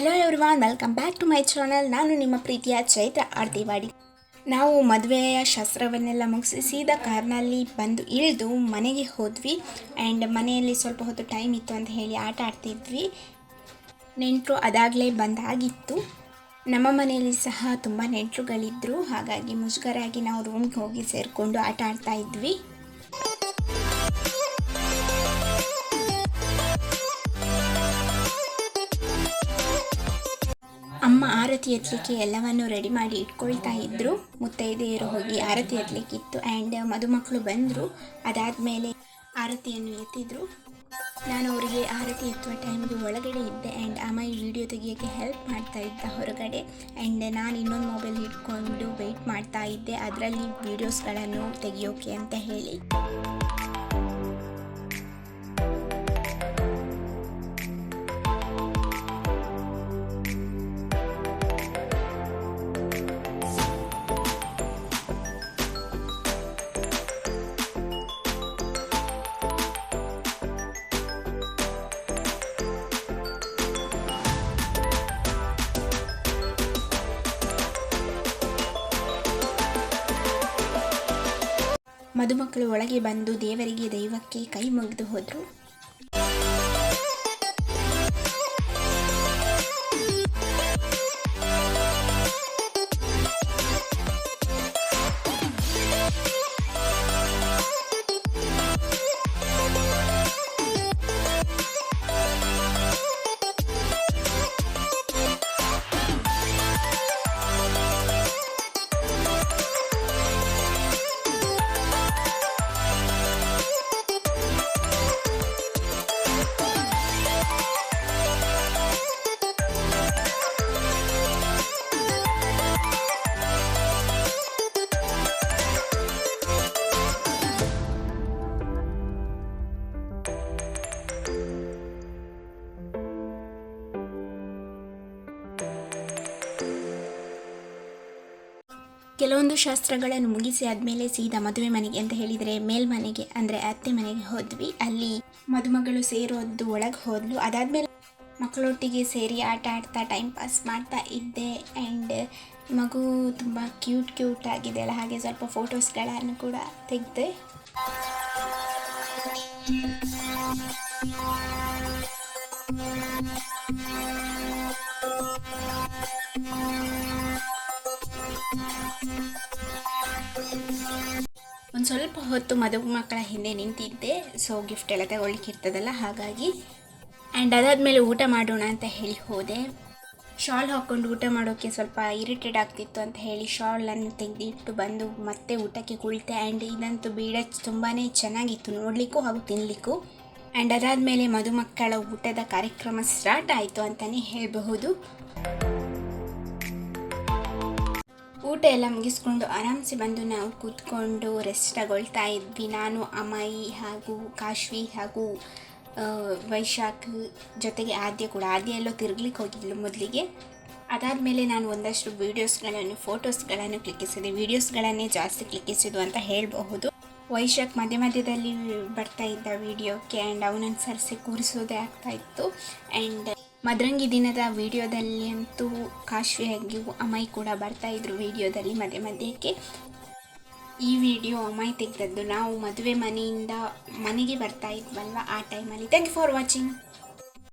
Hello everyone welcome back to my channel ನಾನು ನಿಮ್ಮ ಪ್ರೀತಿಯ ಚೈತ್ರ ಆರ್ತಿವಾಡಿ. ನಾವು ಮದುವೆಯ ಶಾಸ್ತ್ರವನ್ನೆಲ್ಲ ಮುಗಿಸಿ ಸೀದಾ ಕಾರ್ನಲ್ಲಿ ಬಂದು ಇಳಿದು ಮನೆಗೆ ಹೋದ್ವಿ. ಆ್ಯಂಡ್ ಮನೆಯಲ್ಲಿ ಸ್ವಲ್ಪ ಹೊತ್ತು ಟೈಮ್ ಇತ್ತು ಅಂತ ಹೇಳಿ ಆಟ ಆಡ್ತಿದ್ವಿ. ನೆಂಟರು ಅದಾಗಲೇ ಬಂದಾಗಿತ್ತು. ನಮ್ಮ ಮನೆಯಲ್ಲಿ ಸಹ ತುಂಬ ನೆಂಟರುಗಳಿದ್ದರು ಹಾಗಾಗಿ ಮುಜುಗರಾಗಿ ನಾವು ರೂಮ್ಗೆ ಹೋಗಿ ಸೇರಿಕೊಂಡು ಆಟ ಆಡ್ತಾ ಇದ್ವಿ. ಅಮ್ಮ ಆರತಿ ಎತ್ತಲಿಕ್ಕೆ ಎಲ್ಲವನ್ನು ರೆಡಿ ಮಾಡಿ ಇಟ್ಕೊಳ್ತಾ ಇದ್ರು. ಮುತ್ತೈದೆಯರು ಹೋಗಿ ಆರತಿ ಎತ್ತಲಿಕ್ಕಿತ್ತು ಆ್ಯಂಡ್ ಮದುಮಕ್ಕಳು ಬಂದರು. ಅದಾದಮೇಲೆ ಆರತಿಯನ್ನು ಎತ್ತಿದ್ರು. ನಾನು ಅವರಿಗೆ ಆರತಿ ಎತ್ತುವ ಟೈಮ್ಗೆ ಒಳಗಡೆ ಇದ್ದೆ ಆ್ಯಂಡ್ ಅಮ್ಮ ಈ ವಿಡಿಯೋ ತೆಗಿಯೋಕ್ಕೆ ಹೆಲ್ಪ್ ಮಾಡ್ತಾ ಇದ್ದ ಹೊರಗಡೆ. ಆ್ಯಂಡ್ ನಾನು ಇನ್ನೊಂದು ಮೊಬೈಲ್ ಇಟ್ಕೊಂಡು ವೆಯ್ಟ್ ಮಾಡ್ತಾ ಇದ್ದೆ. ಅದರಲ್ಲಿ ವೀಡಿಯೋಸ್ಗಳನ್ನು ತೆಗಿಯೋಕೆ ಅಂತ ಹೇಳಿ. ಮದುಮಕ್ಕಳು ಒಳಗೆ ಬಂದು ದೇವರಿಗೆ ದೈವಕ್ಕೆ ಕೈ ಮುಗಿದು ಹೋದರು. ಕೆಲವೊಂದು ಶಾಸ್ತ್ರಗಳನ್ನು ಮುಗಿಸಿ ಆದಮೇಲೆ ಸೀದಾ ಮದುವೆ ಮನೆಗೆ ಅಂತ ಹೇಳಿದರೆ ಮೇಲ್ಮನೆಗೆ ಅಂದರೆ ಅತ್ತೆ ಮನೆಗೆ ಹೋದ್ವಿ. ಅಲ್ಲಿ ಮದುಮಗಳು ಸೇರೋದು, ಒಳಗೆ ಹೋದ್ಲು. ಅದಾದಮೇಲೆ ಮಕ್ಕಳೊಟ್ಟಿಗೆ ಸೇರಿ ಆಟ ಆಡ್ತಾ ಟೈಮ್ ಪಾಸ್ ಮಾಡ್ತಾ ಇದ್ದೆ. ಆ್ಯಂಡ್ ಮಗು ತುಂಬ ಕ್ಯೂಟ್ ಕ್ಯೂಟ್ ಆಗಿದೆ ಅಲ್ಲ. ಹಾಗೆ ಸ್ವಲ್ಪ ಫೋಟೋಸ್ಗಳನ್ನು ಕೂಡ ತೆಗೆದೆ. ಒಂದು ಸ್ವಲ್ಪ ಹೊತ್ತು ಮದುವೆ ಮಕ್ಕಳ ಹಿಂದೆ ನಿಂತಿದ್ದೆ. ಸೊ ಗಿಫ್ಟ್ ಎಲ್ಲ ತಗೊಳ್ಳಿಕ್ಕೆ ಇರ್ತದಲ್ಲ, ಹಾಗಾಗಿ. ಆ್ಯಂಡ್ ಅದಾದಮೇಲೆ ಊಟ ಮಾಡೋಣ ಅಂತ ಹೇಳಿ ಹೋದೆ. ಶಾಲ್ ಹಾಕ್ಕೊಂಡು ಊಟ ಮಾಡೋಕ್ಕೆ ಸ್ವಲ್ಪ ಇರಿಟೇಟ್ ಆಗ್ತಿತ್ತು ಅಂತ ಹೇಳಿ ಶಾಲನ್ನು ತೆಗೆದಿಟ್ಟು ಬಂದು ಮತ್ತೆ ಊಟಕ್ಕೆ ಕುಳಿತೆ. ಆ್ಯಂಡ್ ಇದಂತೂ ಬೀಡ ತುಂಬಾ ಚೆನ್ನಾಗಿತ್ತು, ನೋಡಲಿಕ್ಕೂ ಹಾಗೂ ತಿನ್ನಲಿಕ್ಕೂ ಆ್ಯಂಡ್ ಅದಾದಮೇಲೆ ಮದುಮಕ್ಕಳ ಊಟದ ಕಾರ್ಯಕ್ರಮ ಸ್ಟಾರ್ಟ್ ಆಯಿತು ಅಂತಲೇ ಹೇಳಬಹುದು. ಊಟ ಎಲ್ಲ ಮುಗಿಸ್ಕೊಂಡು ಆರಾಮ್ಸೆ ಬಂದು ನಾವು ಕೂತ್ಕೊಂಡು ರೆಸ್ಟ್ ತಗೊಳ್ತಾ ಇದ್ವಿ. ನಾನು, ಅಮಾಯಿ ಹಾಗೂ ಕಾಶ್ವಿ ಹಾಗೂ ವೈಶಾಖ್ ಜೊತೆಗೆ ಆದ್ಯ ಕೂಡ. ಆದ್ಯ ಎಲ್ಲೋ ತಿರುಗ್ಲಿಕ್ಕೆ ಹೋಗಿದ್ಲು ಮೊದಲಿಗೆ. ಅದಾದಮೇಲೆ ನಾನು ಒಂದಷ್ಟು ವೀಡಿಯೋಸ್ಗಳನ್ನು ಫೋಟೋಸ್ಗಳನ್ನು ಕ್ಲಿಕ್ಕಿಸಿದೆ. ವೀಡಿಯೋಸ್ಗಳನ್ನೇ ಜಾಸ್ತಿ ಕ್ಲಿಕ್ಕಿಸಿದ್ದು ಅಂತ ಹೇಳಬಹುದು. ವೈಶಾಖ್ ಮಧ್ಯ ಮಧ್ಯದಲ್ಲಿ ಬರ್ತಾ ಇದ್ದ ವಿಡಿಯೋಕ್ಕೆ ಆ್ಯಂಡ್ ಅವನನ್ನು ಸರಿಸಿ ಕೂರಿಸೋದೇ ಆಗ್ತಾ ಇತ್ತು. ಆ್ಯಂಡ್ ಮದ್ರಂಗಿ ದಿನದ ವಿಡಿಯೋದಲ್ಲಿ ಅಂತೂ ಕಾಶ್ವಿಯಾಗಿಯೂ ಅಮ್ಮಾಯಿ ಕೂಡ ಬರ್ತಾ ಇದ್ರು ವಿಡಿಯೋದಲ್ಲಿ ಮಧ್ಯೆ ಮಧ್ಯಕ್ಕೆ. ಈ ವಿಡಿಯೋ ಅಮ್ಮಾಯಿ ತೆಗೆದದ್ದು ನಾವು ಮದುವೆ ಮನೆಯಿಂದ ಮನೆಗೆ ಬರ್ತಾ ಇದ್ವಲ್ವ ಆ ಟೈಮಲ್ಲಿ ಥ್ಯಾಂಕ್ ಯು ಫಾರ್ ವಾಚಿಂಗ್